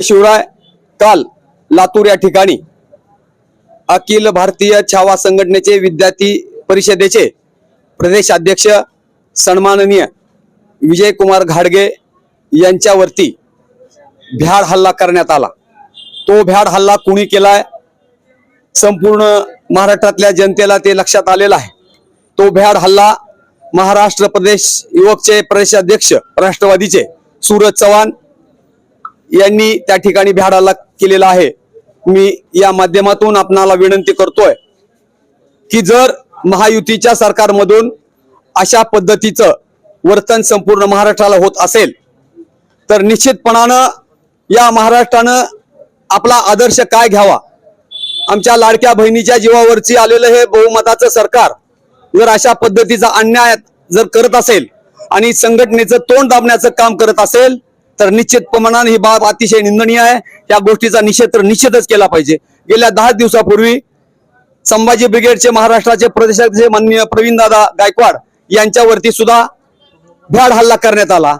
शिवराय. काल लातूर या ठिकाणी अखिल भारतीय छावा संघटनेचे विद्यार्थी परिषदेचे प्रदेश अध्यक्ष सन्माननीय विजय कुमार घाडगे यांच्यावरती भ्याड हल्ला करण्यात आला. तो भ्याड हल्ला कुणी केलाय? संपूर्ण महाराष्ट्रातल्या जनतेला ते लक्षात आलेलं आहे. तो भ्याड हल्ला महाराष्ट्र प्रदेश युवकचे प्रदेशाध्यक्ष राष्ट्रवादीचे सूरज चव्हाण यांनी त्या ठिकाणी भ्याड हल्ला केलेला आहे. मी या माध्यमातून आपणाला विनंती करतोय की जर महायुतीच्या सरकारमधून अशा पद्धतीचं वर्तन संपूर्ण महाराष्ट्राला होत असेल तर निश्चितपणानं या महाराष्ट्रानं आपला आदर्श काय घ्यावा? आमच्या लाडक्या बहिणीच्या जीवावरची आलेलं हे बहुमताचं सरकार जर अशा पद्धतीचा अन्याय जर करत असेल आणि संघटनेचं तोंड दाबण्याचं काम करत असेल तर निश्चितप्रमाणाने ही बाब अतिशय निंदनीय आहे. या गोष्टीचा निषेध तर निश्चितच केला पाहिजे. गेल्या दहा दिवसापूर्वी संभाजी ब्रिगेडचे महाराष्ट्राचे प्रदेशाध्यक्ष माननीय प्रवीण दादा गायकवाड यांच्यावरती सुद्धा भ्याड हल्ला करण्यात आला.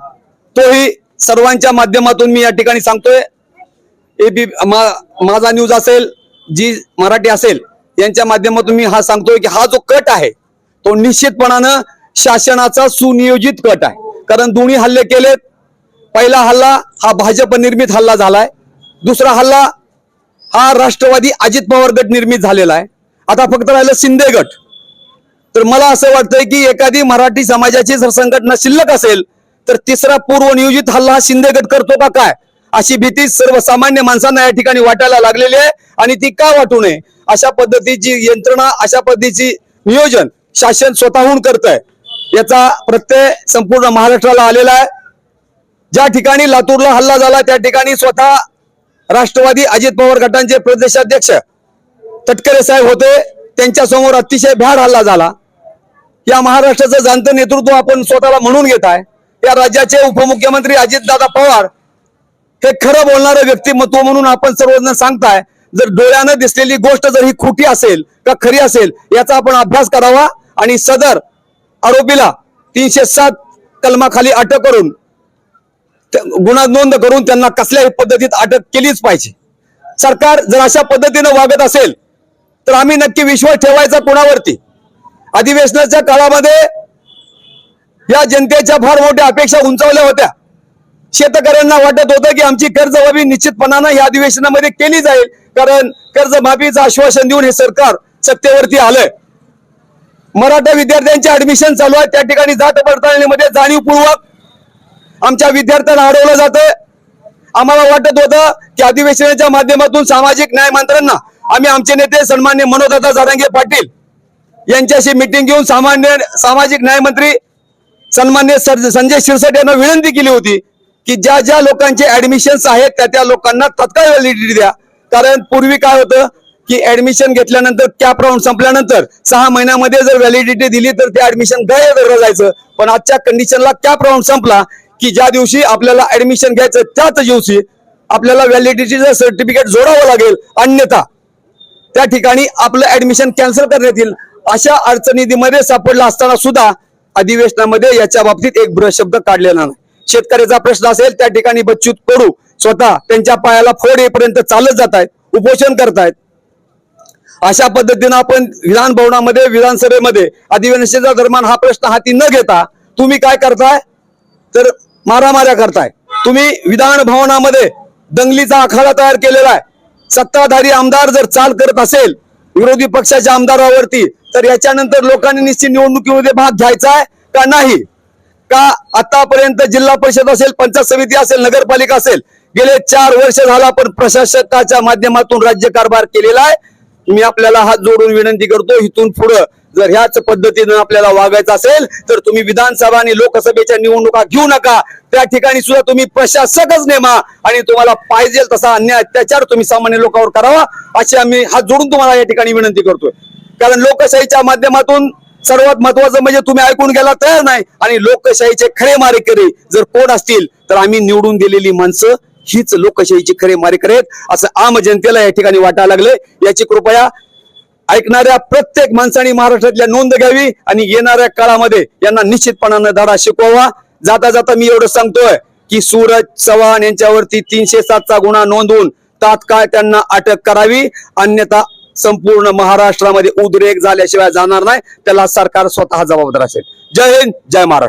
तोही सर्वांच्या माध्यमातून मी या ठिकाणी सांगतोय. एबी मा- माझा न्यूज असेल जी मराठी असेल यांच्या माध्यमातून मी हा सांगतोय की हा जो कट आहे तो निश्चितपणानं शासनाचा सुनियोजित कट आहे. कारण दोन्ही हल्ले केलेत. पहिला हल्ला हा भाजप निर्मित हल्ला झालाय. दुसरा हल्ला हा राष्ट्रवादी अजित पवार गट निर्मित झालेला आहे. आता फक्त राहिलं शिंदे गट. तर मला असं वाटतंय की एखादी मराठी समाजाची जर संघटना शिल्लक असेल तर तिसरा पूर्वनियोजित हल्ला हा शिंदे गट करतो का काय? अशी भीती सर्वसामान्य माणसांना या ठिकाणी वाटायला लागलेली आहे. आणि ती का वाटू नये? अशा पद्धतीची यंत्रणा अशा पद्धतीची नियोजन शासन स्वतःहून करत आहे याचा प्रत्यय संपूर्ण महाराष्ट्राला आलेला आहे. ज्या ठिकाणी लातूरला हल्ला झाला त्या ठिकाणी स्वतः राष्ट्रवादी अजित पवार गटांचे प्रदेशाध्यक्ष तटकरे साहेब होते. त्यांच्यासमोर अतिशय भ्याड हल्ला झाला. या महाराष्ट्राचं जाणतं नेतृत्व आपण स्वतःला म्हणून घेत आहे. या राज्याचे उपमुख्यमंत्री अजितदादा पवार हे खरं बोलणारं व्यक्तिमत्व म्हणून आपण सर्वजण सांगताय जर डोळ्यानं दिसलेली गोष्ट जर ही खोटी असेल का खरी असेल याचा आपण अभ्यास करावा आणि सदर आरोपीला तीनशे सात कलमाखाली अटक करून गुन्हा नोंद करून त्यांना कसल्याही पद्धतीत अटक केलीच पाहिजे. सरकार जर अशा पद्धतीनं वागत असेल तर आम्ही नक्की विश्वास ठेवायचा कोणावरती? अधिवेशनाच्या काळामध्ये या जनतेच्या फार मोठ्या अपेक्षा उंचावल्या होत्या. शेतकऱ्यांना वाटत होतं की आमची कर्जमाफी निश्चितपणानं या अधिवेशनामध्ये केली जाईल. कारण कर्जमाफीचं आश्वासन देऊन हे सरकार सत्तेवरती आलंय. मराठा विद्यार्थ्यांचे ऍडमिशन चालू आहे. त्या ठिकाणी जात पडताळणीमध्ये जाणीवपूर्वक आमच्या विद्यार्थ्यांना अडवलं जातंय. आम्हाला वाटत होतं की अधिवेशनाच्या माध्यमातून सामाजिक न्याय मंत्र्यांना आम्ही आमचे नेते सन्मान्य मनोदादा जारांगे पाटील यांच्याशी मिटिंग घेऊन सामान्य सामाजिक न्यायमंत्री सन्मान्य सर- संजय शिरसाट यांना विनंती केली होती. की ज्या ज्या लोकांचे ऍडमिशन्स आहेत त्या त्या लोकांना तत्काळ व्हॅलिडिटी द्या. कारण पूर्वी काय होतं की ऍडमिशन घेतल्यानंतर कॅप राऊंड संपल्यानंतर सहा महिन्यामध्ये जर व्हॅलिडिटी दिली तर ते ऍडमिशन गैर धरलं जायचं. पण आजच्या कंडिशनला कॅप राऊंड संपला की ज्या दिवशी आपल्याला ऍडमिशन घ्यायचं त्याच दिवशी आपल्याला व्हॅलिडिटीचं सर्टिफिकेट जोडावं लागेल अन्यथा. त्या ठिकाणी आपलं ऍडमिशन कॅन्सल करण्यात येईल अशा अडचणीमध्ये सापडला असताना सुद्धा अधिवेशनामध्ये याच्या बाबतीत एक ब्रश शब्द काढलेला नाही. शेतकऱ्याचा प्रश्न असेल त्या ठिकाणी बच्चूत कडू स्वतः त्यांच्या पायाला फोड येईपर्यंत चालत जात आहेत उपोषण करतायत. अशा पद्धतीनं आपण विधान भवनामध्ये विधानसभेमध्ये अधिवेशनाच्या दरम्यान हा प्रश्न हाती न घेता तुम्ही काय करताय? तर मारामाऱ्या करताय. तुम्ही विधान भवनामध्ये दंगलीचा आखाडा तयार केलेला आहे. सत्ताधारी आमदार जर चाल करत असेल विरोधी पक्षाच्या आमदारावरती तर याच्यानंतर लोकांनी निश्चित निवडणुकीमध्ये भाग घ्यायचा आहे का नाही? का आतापर्यंत जिल्हा परिषद असेल पंचायत समिती असेल नगरपालिका असेल गेले चार वर्ष झाला आपण प्रशासकाच्या माध्यमातून राज्य कारभार केलेला आहे. मी आपल्याला हात जोडून विनंती करतो इथून पुढं जर ह्याच पद्धतीनं आपल्याला वागायचं असेल तर तुम्ही विधानसभा आणि लोकसभेच्या निवडणुका घेऊ नका. त्या ठिकाणी सुद्धा तुम्ही प्रशासकच नेमा आणि तुम्हाला पाहिजे तसा अन्याय अत्याचार तुम्ही सामान्य लोकांवर करावा अशी आम्ही हात जोडून तुम्हाला या ठिकाणी विनंती करतोय. कारण लोकशाहीच्या माध्यमातून सर्वात महत्वाचं म्हणजे तुम्ही ऐकून घ्यायला तयार नाही आणि लोकशाहीचे खरे मारेकरी जर कोण असतील तर आम्ही निवडून दिलेली माणसं हीच लोकशाहीची खरे मारेकरी आहेत. असं आम जनतेला या ठिकाणी वाटायला लागले याची कृपया ऐकणाऱ्या प्रत्येक माणसाने महाराष्ट्रातल्या नोंद घ्यावी आणि येणाऱ्या काळामध्ये यांना निश्चितपणानं धडा शिकवावा. जाता जाता मी एवढं सांगतोय की सूरज चव्हाण यांच्यावरती तीनशे सातचा गुन्हा नोंदवून तात्काळ त्यांना अटक करावी. अन्यथा संपूर्ण महाराष्ट्रामध्ये उद्रेक झाल्याशिवाय जाणार नाही. त्याला सरकार स्वतः जबाबदार असेल. जय हिंद जय महाराष्ट्र.